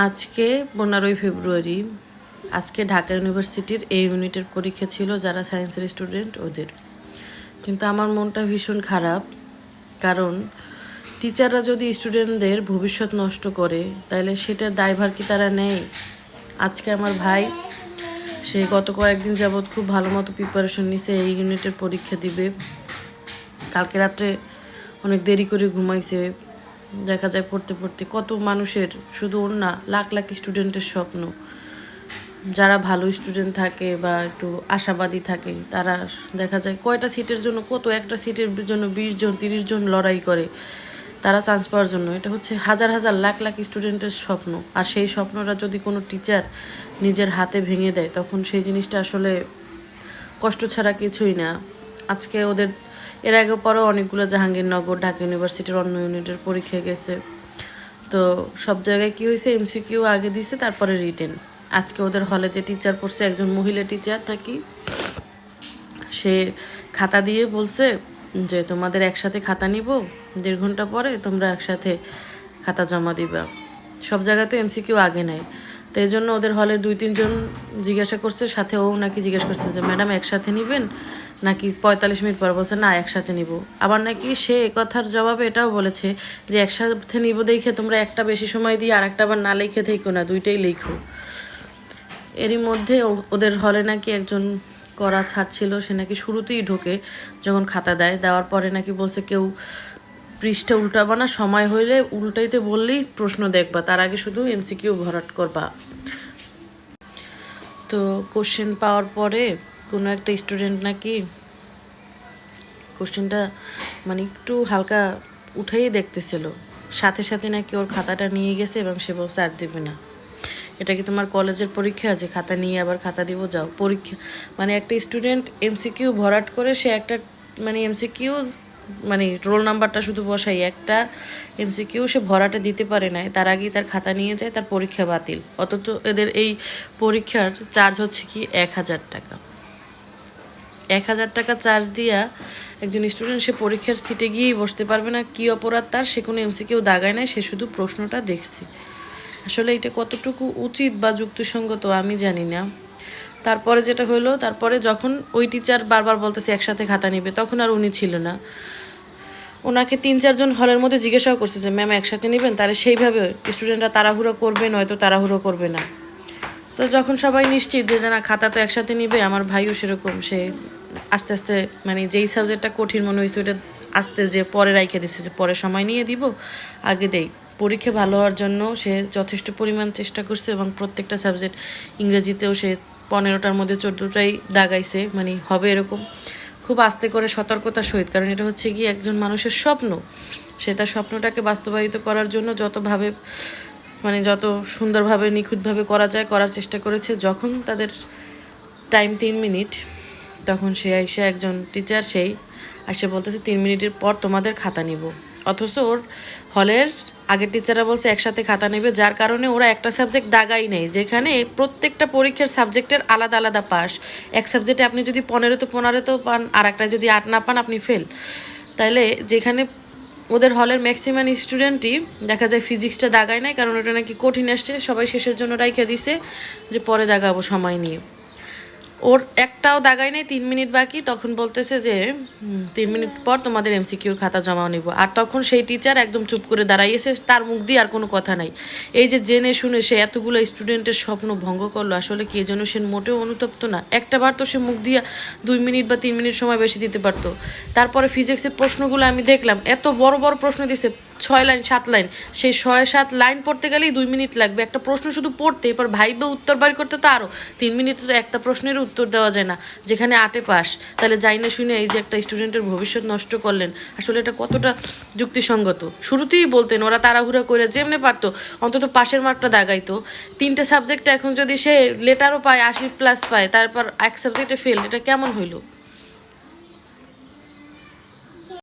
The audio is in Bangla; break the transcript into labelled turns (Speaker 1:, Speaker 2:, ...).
Speaker 1: আজকে পনেরোই ফেব্রুয়ারি, আজকে ঢাকা ইউনিভার্সিটির এই ইউনিটের পরীক্ষা ছিল যারা সায়েন্সের স্টুডেন্ট ওদের। কিন্তু আমার মনটা ভীষণ খারাপ, কারণ টিচাররা যদি স্টুডেন্টদের ভবিষ্যৎ নষ্ট করে তাহলে সেটার দায়ভার কি তারা নেয়? আজকে আমার ভাই, সে গত কয়েকদিন যাবৎ খুব ভালো মতো প্রিপারেশন নিছে, এই ইউনিটের পরীক্ষা দিবে। কালকে রাত্রে অনেক দেরি করে ঘুমাইছে। দেখা যায় পড়তে পড়তে। কত মানুষের, শুধু ওর না, লাখ লাখ স্টুডেন্টের স্বপ্ন। যারা ভালো স্টুডেন্ট থাকে বা একটু আশাবাদী থাকে, তারা দেখা যায় কয়টা সিটের জন্য, কত একটা সিটের জন্য বিশ জন, তিরিশ জন লড়াই করে। তারা চান্স পাওয়ার জন্য। এটা হচ্ছে হাজার হাজার লাখ লাখ স্টুডেন্টের স্বপ্ন। আর সেই স্বপ্নটা যদি কোনো টিচার নিজের হাতে ভেঙে দেয়, তখন সেই জিনিসটা আসলে কষ্ট ছাড়া কিছুই না। আজকে ওদের এর আগে পরেও অনেকগুলো জাহাঙ্গীরনগর, ঢাকা ইউনিভার্সিটির অন্য ইউনিটের পরীক্ষা গেছে। তো সব জায়গায় কি হয়েছে? এমসিকিউ আগে দিছে তারপরে রিটেন আজকে ওদের হলে যে টিচার পড়ছে, একজন মহিলা টিচার নাকি, সে খাতা দিয়ে বলছে যে, তোমাদের একসাথে খাতা নিব, দেড় ঘণ্টা পরে তোমরা একসাথে খাতা জমা দিবা। সব জায়গাতে এমসিকিউ আগে নেয় তো এই জন্য ওদের হলে দুই, তিনজন জিজ্ঞাসা করছে, সাথে ও নাকি জিজ্ঞাসা করছে যে, ম্যাডাম, একসাথে নিবেন? নাকি পঁয়তাল্লিশ মিনিট পর বলছে, না, একসাথে নিব। আবার নাকি সে কথার জবাবে এটাও বলেছে যে, একসাথে নিব দেখে তোমরা একটা বেশি সময় দিয়ে আর একটা আবার না লিখে থেকো না, দুইটাই লিখো। এরই মধ্যে ওদের হলে নাকি একজন করা ছাড়ছিল সে নাকি শুরুতেই ঢোকে যখন খাতা দেয়, দেওয়ার পরে নাকি বলছে, কেউ পৃষ্ঠা উল্টাবা না, সময় হইলে উল্টাইতে বললেই প্রশ্ন দেখবা। তার আগে শুধু এমসিকিউ ভরাট করবা। তো কোশ্চেন পাওয়ার পরে কোনো একটা স্টুডেন্ট নাকি কোশ্চেনটা মানে একটু হালকা উঠেই দেখতেছিল। সাথে সাথে নাকি ওর খাতাটা নিয়ে গেছে এবং সে বলছে, আর দিবে না। এটা কি তোমার কলেজের পরীক্ষা? আছে খাতা নিয়ে আবার খাতা দিব, যাও। পরীক্ষা মানে একটা স্টুডেন্ট এমসিকিউ ভরাট করে সে একটা মানে এমসিকিউ মানে রোল নাম্বারটা শুধু বসাই, একটা এমসিকিউ সে ভরাটে দিতে পারে নাই, তার আগেই তার খাতা নিয়ে যায়, তার পরীক্ষা বাতিল। অথচ এদের এই পরীক্ষার চার্জ হচ্ছে কি এক হাজার টাকা। এক হাজার টাকা চার্জ দিয়া একজন স্টুডেন্ট সে পরীক্ষার সিটে গিয়েই বসতে পারবে না, কি অপরাধ তার, সে কোনো এমসিকিউ দাগায় নাই, সে শুধু প্রশ্নটা দেখছে। আসলে এটা কতটুকু উচিত বা যুক্তিসঙ্গত আমি জানি না। তারপরে যেটা হলো, তারপরে যখন ওই টিচার বারবার বলতেছে একসাথে খাতা নিবে, তখন আর উনি ছিল না। ওনাকে তিন চারজন হলের মধ্যে জিজ্ঞাসাও করছে যে, ম্যাম, একসাথে নেবেন? তাহলে সেইভাবে স্টুডেন্টরা তাড়াহুড়ো করবে, নয়তো তাড়াহুড়ো করবে না। তো যখন সবাই নিশ্চিত যে, না খাতা তো একসাথে নিবে, আমার ভাইও সেরকম, সে আস্তে আস্তে মানে যেই সাবজেক্টটা কঠিন মনে হয়েছে ওটা আস্তে যে পরে রাইখে দিচ্ছে যে, পরে সময় নিয়ে দিব, আগে দেই। পরীক্ষা ভালো হওয়ার জন্য সে যথেষ্ট পরিমাণ চেষ্টা করছে এবং প্রত্যেকটা সাবজেক্ট ইংরেজিতেও সে পনেরোটার মধ্যে চোদ্দোটাই দাগাইছে মানে হবে এরকম। খুব আস্তে করে সতর্কতার সহিত, কারণ এটা হচ্ছে কি একজন মানুষের স্বপ্ন। সে তার স্বপ্নটাকে বাস্তবায়িত করার জন্য যতভাবে মানে যত সুন্দরভাবে, নিখুঁতভাবে করা যায়, করার চেষ্টা করেছে, যখন তাদের টাইম তিন মিনিট, তখন সে এসে একজন টিচার সেই এসে বলতেছে, তিন মিনিটের পর তোমাদের খাতা নিব। অথচ ওর হলের আগের টিচাররা বলছে একসাথে খাতা নেবে, যার কারণে ওরা একটা সাবজেক্ট দাগাই নেই, যেখানে প্রত্যেকটা পরীক্ষার সাবজেক্টের আলাদা আলাদা পাস। এক সাবজেক্টে আপনি যদি পনেরো তো পনেরো তো পান, আর একটা যদি আট না পান, আপনি ফেল। তাইলে যেখানে ওদের হলের ম্যাক্সিমাম স্টুডেন্টই দেখা যায় ফিজিক্সটা দাগায় নাই, কারণ ওটা নাকি কঠিন আসছে, সবাই শেষের জন্য রাইখে দিছে যে পরে দাগাবো সময় নিয়ে। ওর একটাও দাগায় নেই, তিন মিনিট বাকি, তখন বলতেছে যে তিন মিনিট পর তোমাদের এমসিকিউর খাতা জমা নিব। আর তখন সেই টিচার একদম চুপ করে দাঁড়াইয়েছে, তার মুখ দিয়ে আর কোনো কথা নাই। এই যে জেনে শুনে সে এতগুলো স্টুডেন্টের স্বপ্ন ভঙ্গ করল, আসলে কে যেন সে মোটেও অনুতপ্ত না। একটা বার তো সে মুখ দিয়ে দুই মিনিট বা তিন মিনিট সময় বেশি দিতে পারতো। তারপরে ফিজিক্সের প্রশ্নগুলো আমি দেখলাম, এত বড় বড় প্রশ্ন দিছে ছয় লাইন, সাত লাইন। সেই ছয়, সাত লাইন পড়তে গেলেই দুই মিনিট লাগবে। একটা প্রশ্ন শুধু পড়তে, এরপর ভাইবে উত্তর বাড়ি করতে তো আরও তিন মিনিটে তো একটা প্রশ্নের উত্তর দেওয়া যায় না। যেখানে আটে পাস, তাহলে যাই না শুনে এই যে একটা স্টুডেন্টের ভবিষ্যৎ নষ্ট করলেন, আসলে এটা কতটা যুক্তিসঙ্গত? শুরুতেই বলতেন, ওরা তাড়াহুড়া করে যেমনে পারতো, অন্তত পাশের মার্কটা দাগাইতো। তিনটে সাবজেক্টে এখন যদি সে লেটারও পায় আশি প্লাস পায়, তারপর এক সাবজেক্টে ফেল এটা কেমন হইল?